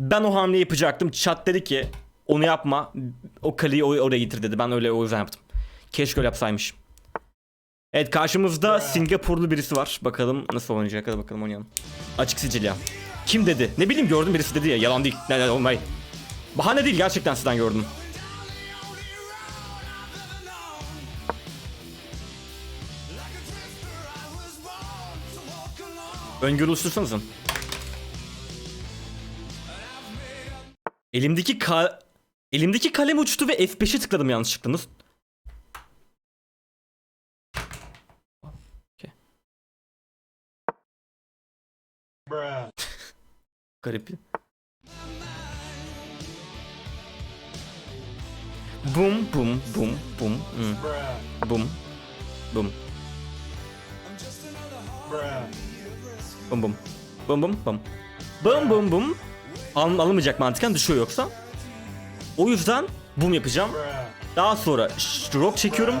Ben o hamleyi yapacaktım. Chat dedi ki onu yapma. O kaleyi or- oraya getir dedi. Ben öyle o yüzden yaptım. Keşke öyle yapsaymış. Evet karşımızda Singapurlu birisi var. Bakalım nasıl oynayacak. Hadi bakalım oynayalım. Açık Sicilya. Kim dedi? Ne bileyim gördüm birisi dedi ya. Yalan değil. Ne, ne, olmay. Bahane değil gerçekten sizden gördüm. Öngörü oluştursanızın. Elimdeki ka Elimdeki kalem uçtu ve F5'e tıkladım yanlışlıkla. Nasıl? Okey. Garip. Bum bum bum bum. Hmm. Bum. Bum. Bum bum. Bum bum bum. Bum bum bum. Al alınmayacak mantıken düşüyor yoksa. O yüzden bum yapacağım. Daha sonra rock çekiyorum.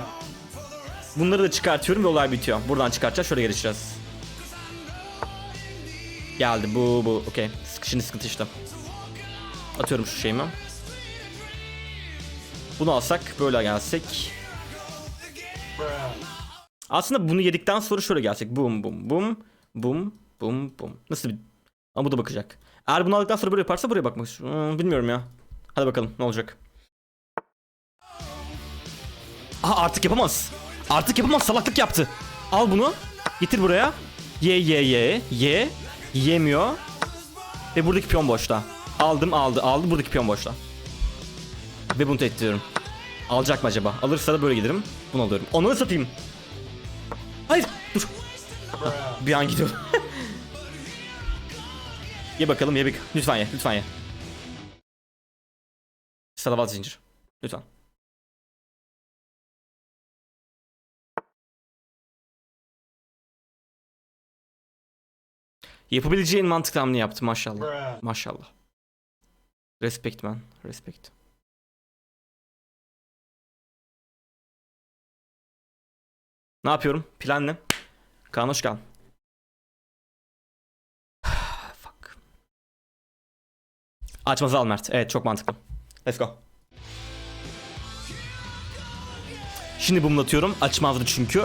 Bunları da çıkartıyorum ve olay bitiyor. Buradan çıkartacağız. Şöyle gelişeceğiz. Geldi bu bu. Okey. Şimdi sıkıntı işte. Atıyorum şu şeyimi. Bunu alsak böyle gelsek. Aslında bunu yedikten sonra şöyle gelsek. Bum bum bum. Bum bum bum. Nasıl bir... Ama bu da bakacak. Eğer bunu aldıktan sonra böyle yaparsa buraya bakmak istiyorum. Hmm, bilmiyorum ya. Hadi bakalım ne olacak. Aha artık yapamaz. Artık yapamaz salaklık yaptı. Al bunu. Getir buraya. Ye ye ye. Ye. Yemiyor. Ve buradaki piyon boşta. Aldım aldı aldı buradaki piyon boşta. Ve bunu tehdit ediyorum. Alacak mı acaba? Alırsa da böyle giderim. Bunu alıyorum. Onu satayım. Hayır dur. Bir an gidiyor. ye bakalım ye bir. Lütfen ye lütfen ye. Salavat zincir. Lütfen. Yapabileceğin mantıklı hamle yaptı maşallah. Maşallah. Respect man. Respect. Ne yapıyorum? Plan ne? Kaan hoş geldin. Açmazı al Mert. Evet çok mantıklı. Let's go. Şimdi bumlatıyorum. Açmazdı çünkü.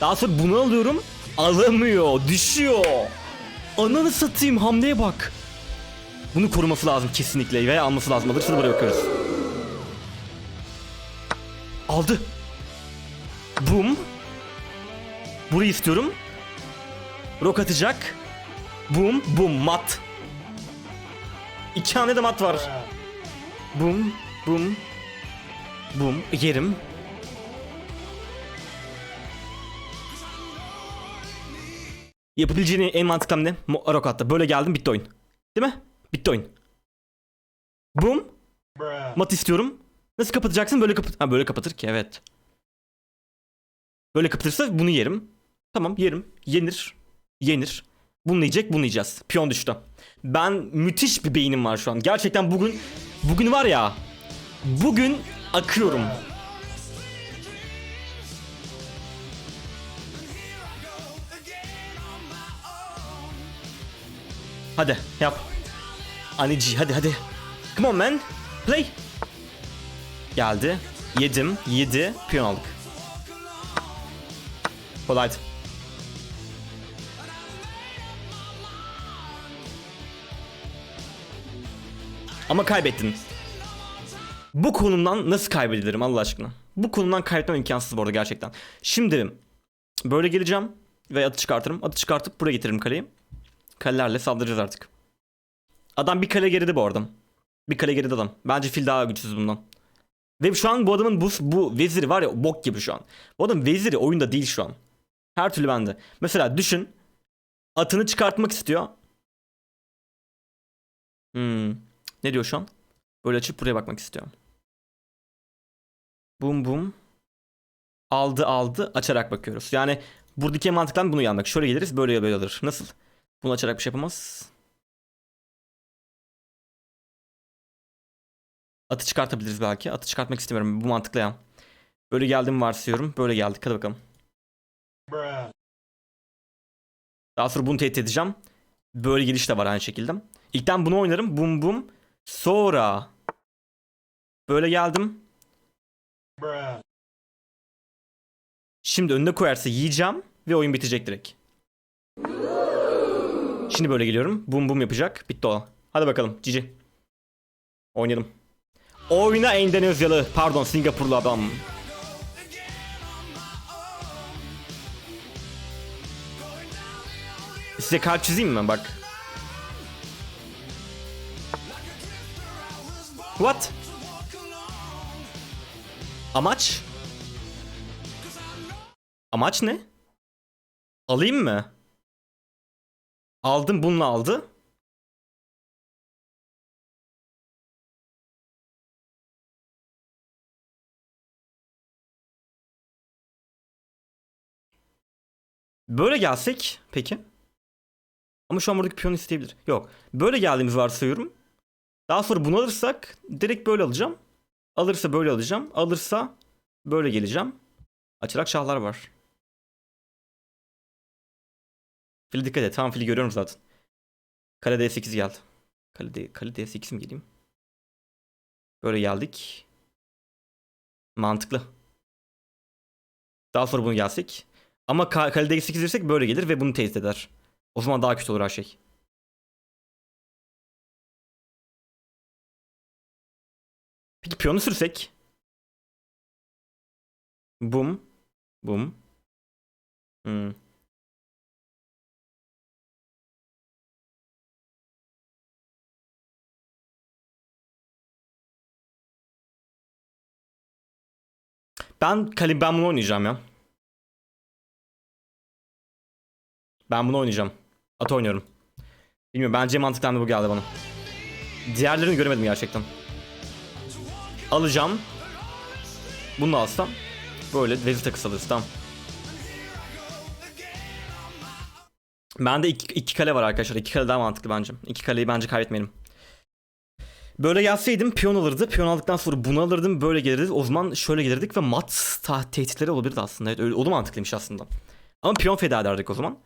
Daha sonra bunu alıyorum. Alamıyor. Düşüyor. Ananı satayım hamleye bak. Bunu koruması lazım kesinlikle veya alması lazım. Alırsa da buraya bakıyoruz. Aldı. Bum. Burayı istiyorum. Rok atacak. Bum bum mat. İki tane de mat var. Bum bum. Bum yerim. Yapabileceğin en mantıklı hamle Mo- Rok attı. Böyle geldim bitti oyun. Değil mi? Bitti oyun. Bum. Mat istiyorum. Nasıl kapatacaksın? Böyle kapat. Ha böyle kapatır ki evet. Böyle kapatırsa bunu yerim. Tamam yerim. Yenir. Yenir. Bunu yiyecek, bunu yiyeceğiz. Piyon düştü. Ben müthiş bir beynim var şu an. Gerçekten bugün bugün var ya. Bugün akıyorum. Hadi yap. Anici hadi hadi. Come on man. Play. Geldi. Yedim. Yedi. Piyon aldık. Kolaydı. Ama kaybettin. Bu konumdan nasıl kaybedilirim Allah aşkına? Bu konumdan kaybetmem imkansız bu arada gerçekten. Şimdi böyle geleceğim ve atı çıkartırım. Atı çıkartıp buraya getiririm kaleyi. Kalelerle saldıracağız artık. Adam bir kale geride bu arada. Bir kale geride adam. Bence fil daha güçsüz bundan. Ve şu an bu adamın bu, bu veziri var ya bok gibi şu an. Bu adam veziri oyunda değil şu an. Her türlü bende. Mesela düşün. Atını çıkartmak istiyor. Hmm. Ne diyor şu an? Böyle açıp buraya bakmak istiyor. Bum bum. Aldı aldı açarak bakıyoruz. Yani buradaki mantıktan bunu yanmak. Şöyle geliriz böyle böyle alır. Nasıl? Bunu açarak bir şey yapamaz. Atı çıkartabiliriz belki. Atı çıkartmak istemiyorum. Bu mantıklı ya. Böyle geldim varsayıyorum. Böyle geldik. Hadi bakalım. Daha sonra bunu tehdit edeceğim. Böyle geliş de var aynı şekilde. İlkten bunu oynarım. Bum bum. Sonra böyle geldim. Şimdi önüne koyarsa yiyeceğim ve oyun bitecek direkt. Şimdi böyle geliyorum. Bum bum yapacak. Bitti o. Hadi bakalım. Cici. Oynayalım. Oyna Endonezyalı. Pardon Singapurlu adam. Size kalp çizeyim mi bak. What? Amaç? Amaç ne? Alayım mı? Aldım bununla aldı. Böyle gelsek peki? Ama şu an buradaki piyon isteyebilir. Yok. Böyle geldiğimizi varsayıyorum. Daha sonra bunu alırsak direkt böyle alacağım. Alırsa böyle alacağım. Alırsa böyle geleceğim. Açarak şahlar var. Fili dikkat et. Tamam fili görüyorum zaten. Kale D8 geldi. Kale, D, kale D8 mi geleyim? Böyle geldik. Mantıklı. Daha sonra bunu gelsek. Ama ka- kale D8 girsek böyle gelir ve bunu teyit eder. O zaman daha kötü olur her şey. Peki piyonu sürsek? Bum. Bum. Hmm. Ben kale ben bunu oynayacağım ya. Ben bunu oynayacağım. At oynuyorum. Bilmiyorum bence mantıklandı bu geldi bana. Diğerlerini göremedim gerçekten. Alacağım. Bunu alsam. Böyle vezir takısı alırız tamam. Bende iki, iki kale var arkadaşlar. İki kale daha mantıklı bence. İki kaleyi bence kaybetmeyelim. Böyle gelseydim piyon alırdı. Piyon aldıktan sonra bunu alırdım. Böyle gelirdi. O zaman şöyle gelirdik ve mat ta- tehditleri olabilirdi aslında. Evet, öyle, o da mantıklıymış aslında. Ama piyon feda ederdik o zaman.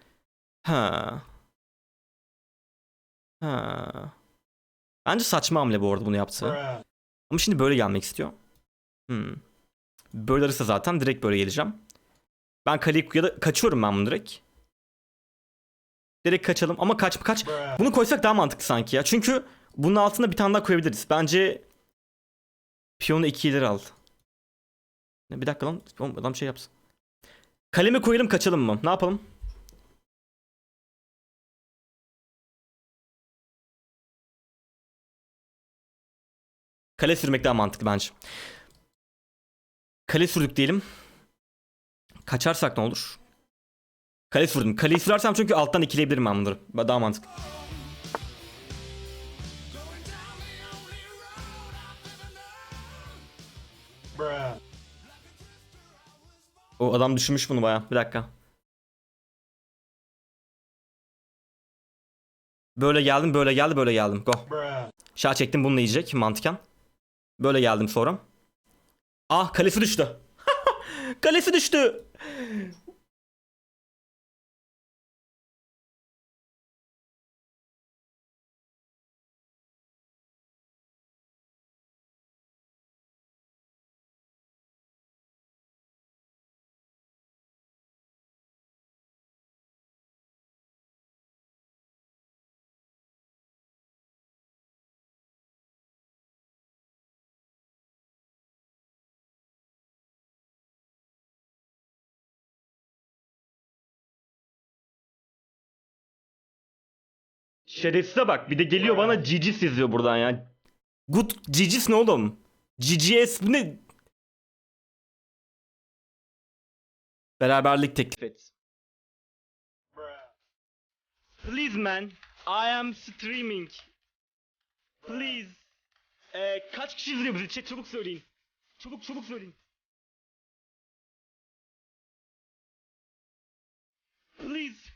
Ha. Ha. Bence saçma hamle bu arada bunu yaptı. Ama şimdi böyle gelmek istiyor. Hmm. Böyle alırsa zaten direkt böyle geleceğim. Ben kaleyi ya da kaçıyorum ben bunu direkt. Direkt kaçalım ama kaç kaç. Bunu koysak daha mantıklı sanki ya. Çünkü bunun altında bir tane daha koyabiliriz. Bence piyonu 2 ileri al. Bir dakika lan. Adam şey yapsın. Kalemi koyalım kaçalım mı? Ne yapalım? Kale sürmek daha mantıklı bence. Kale sürdük diyelim. Kaçarsak ne olur? Kale sürdüm. Kaleyi sürersem çünkü alttan ikileyebilirim ben bunları. Daha mantıklı. O adam düşünmüş bunu baya. Bir dakika. Böyle geldim, böyle geldi, böyle geldim. Go. Şah çektim bununla yiyecek mantıken. Böyle geldim sonra. Ah kalesi düştü. kalesi düştü. Şerefsize bak bir de geliyor bana Cicis yazıyor buradan ya. Good Cicis ne oğlum? GGS ne? Beraberlik teklif et. Please man, I am streaming. Please. Ee, kaç kişi izliyor bizi? Chat çabuk söyleyin. Çabuk çabuk söyleyin. Please.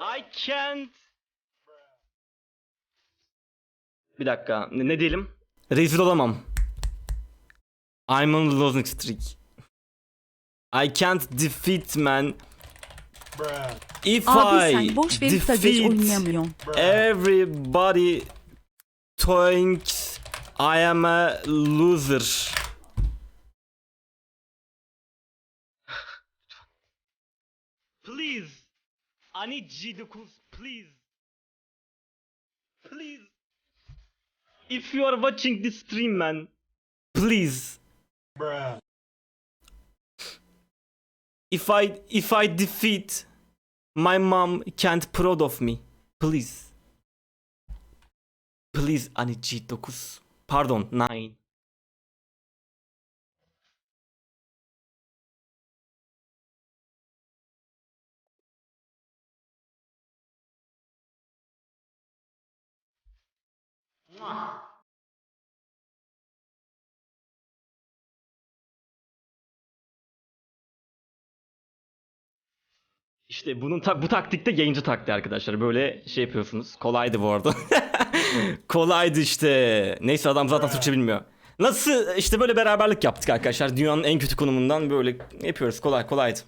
I can't. Bir dakika. Ne, ne diyelim? Rezil olamam. I'm on losing streak. I can't defeat man. If Abi I sen boş verip de geç defeat oynayamıyorsun. everybody thinks I am a loser. Please. I need G9, please. Please. If you are watching this stream, man, please. If I if I defeat, my mom can't proud of me. Please. Please I need G9. Pardon, 9. İşte bunun ta- bu taktikte yayıncı taktiği arkadaşlar. Böyle şey yapıyorsunuz. Kolaydı bu arada. Kolaydı işte. Neyse adam zaten Türkçe bilmiyor. Nasıl işte böyle beraberlik yaptık arkadaşlar. Dünyanın en kötü konumundan böyle yapıyoruz. Kolay kolaydı.